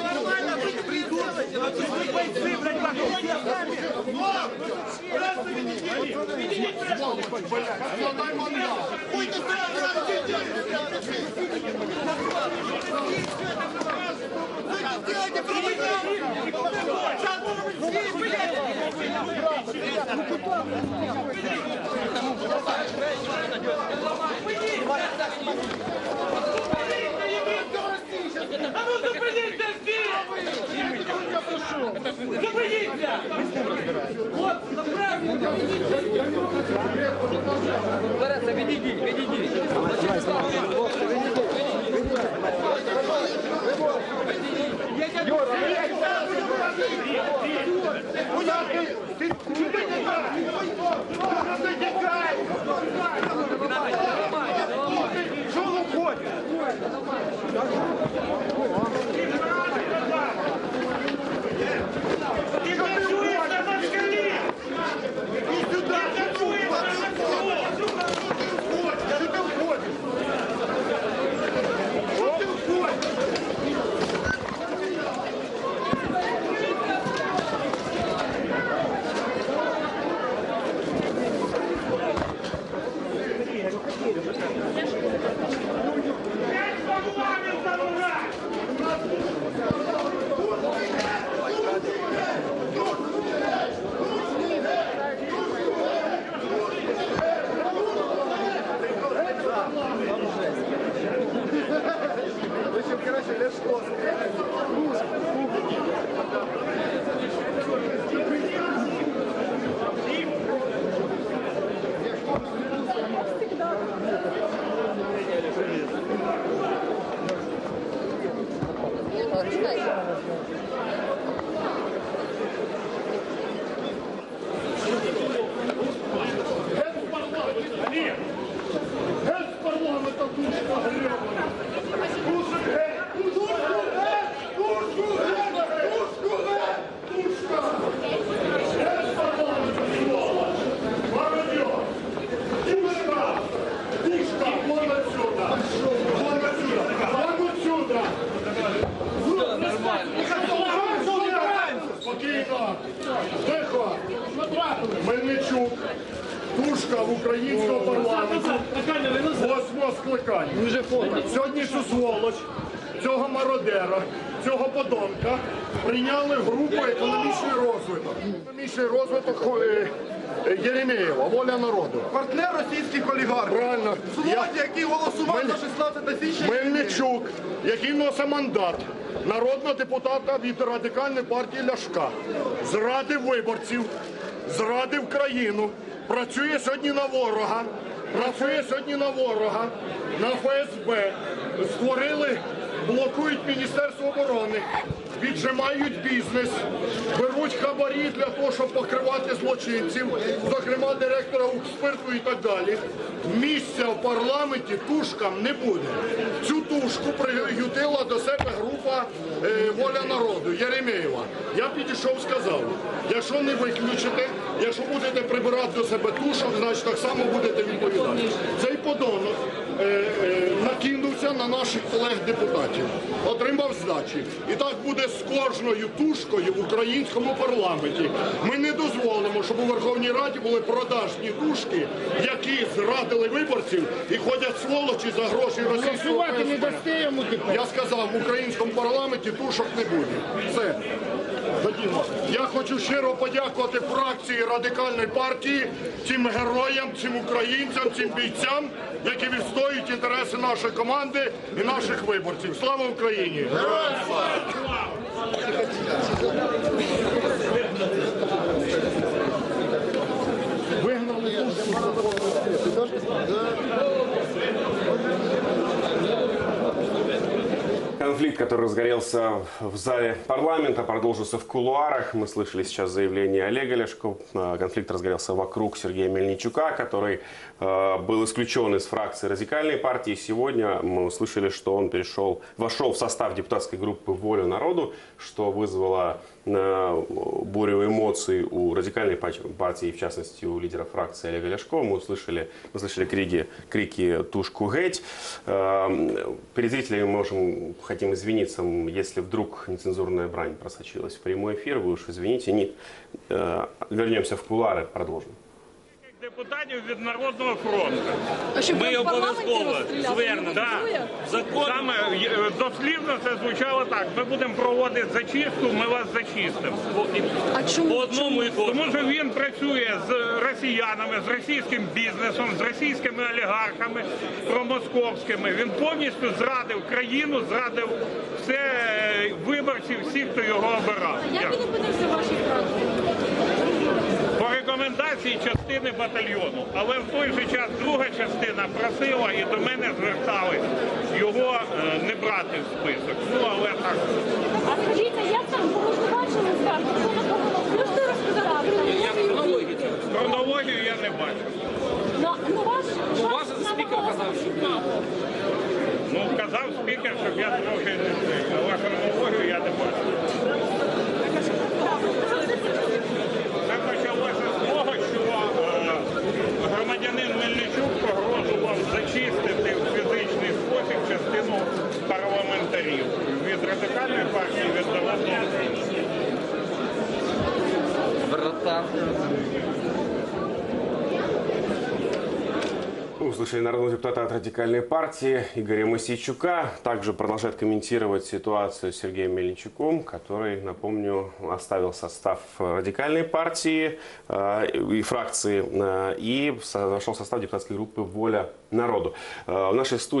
Нормально, вы придумайте, вы бойцы, блядь, вокруг. Раз ты меня А ну зупиніться всі! Зупиніться! От, направлю! Лариса, відійдіть, відійдіть. Ти Мельничук. Тушка в українському парламенті. Восьмого скликання. Сьогодні цю сволоч, цього мародера, цього подонка прийняли в групу економічний розвиток. Економічний розвиток е, е, Єремєєва, воля народу. Партнер російських олігархів. Правильно. Сволоті, який голосував Мель- за 16 січня. Мельничук, який носить мандат народного депутата від радикальної партії Ляшка, зрадив виборців, зрадив країну, працює сьогодні на ворога, працює сьогодні на ворога, на ФСБ, створили, блокують Міністерство оборони. Віджимають бізнес, беруть хабарі для того, щоб покривати злочинців, зокрема директора Укрспирту і так далі. Місця в парламенті тушкам не буде. Цю тушку приютила до себе група е, Воля народу Єремєєва. Я підійшов, сказав, якщо не виключите, якщо будете прибирати до себе тушок, значить так само будете відповідати. Цей подонок е, е, накинувся на наших колег-депутатів, отримав здачі. І так буде з кожною тушкою в українському парламенті. Ми не дозволимо, щоб у Верховній Раді були продажні тушки, які зрадили виборців і ходять сволочі за гроші російського ФСБ. Я сказав, в українському парламенті тушок не буде. Все. Ходімо. Я хочу щиро подякувати фракції радикальної партії, цим героям, цим українцям, цим бійцям, які відстоюють інтереси нашої команди і наших виборців. Слава Україні! Вигнали Thank you. Конфликт, который разгорелся в зале парламента, продолжился в кулуарах. Мы слышали сейчас заявление Олега Ляшко. Э, Конфликт разгорелся вокруг Сергея Мельничука, который э, был исключен из фракции радикальной партии. Сегодня мы услышали, что он перешел, вошел в состав депутатской группы «Воля народу», что вызвало э, бурю эмоций у радикальной партии, в частности у лидера фракции Олега Ляшко. Мы услышали, мы слышали крики, крики «Тушку геть». Перед зрителями можем, хотим извиниться, м, если вдруг нецензурная брань просочилась в прямой эфир. Вы уж извините. Нет. Э, Вернемся в кулуары, продолжим. Депутатів від Народного фронту. А щоб Ми ви в парламенті обов'язково розстріляли? звернемо. Да. Закон Саме е, дослівно це звучало так. Ми будемо проводити зачистку, ми вас зачистимо. А чому? по одному і Тому що він працює з росіянами, з російським бізнесом, з російськими олігархами промосковськими. Він повністю зрадив країну, зрадив все е, виборців, всіх, хто його обирав. Як він опинився в вашій фракції? Рекомендації частини батальйону. Але в той же час друга частина просила і до мене звертали його е, не брати в список. Ну але так. А скажіть, як там, ми бачили зверху, хто на кого плюс розказати? я хронологію. Хронологію я не бачу. Ну, ну ваш, Ну, ваш спікер казав, що Ну, казав спікер, щоб я трохи не але від радикальної партії, від народного фронту. братан. Мы услышали народного депутата от радикальной партии Игоря Мосейчука. Также продолжает комментировать ситуацию с Сергеем Мельничуком, который, напомню, оставил состав радикальной партии э, и фракции э, и со- вошел в состав депутатской группы «Воля народу». Э, в нашей студии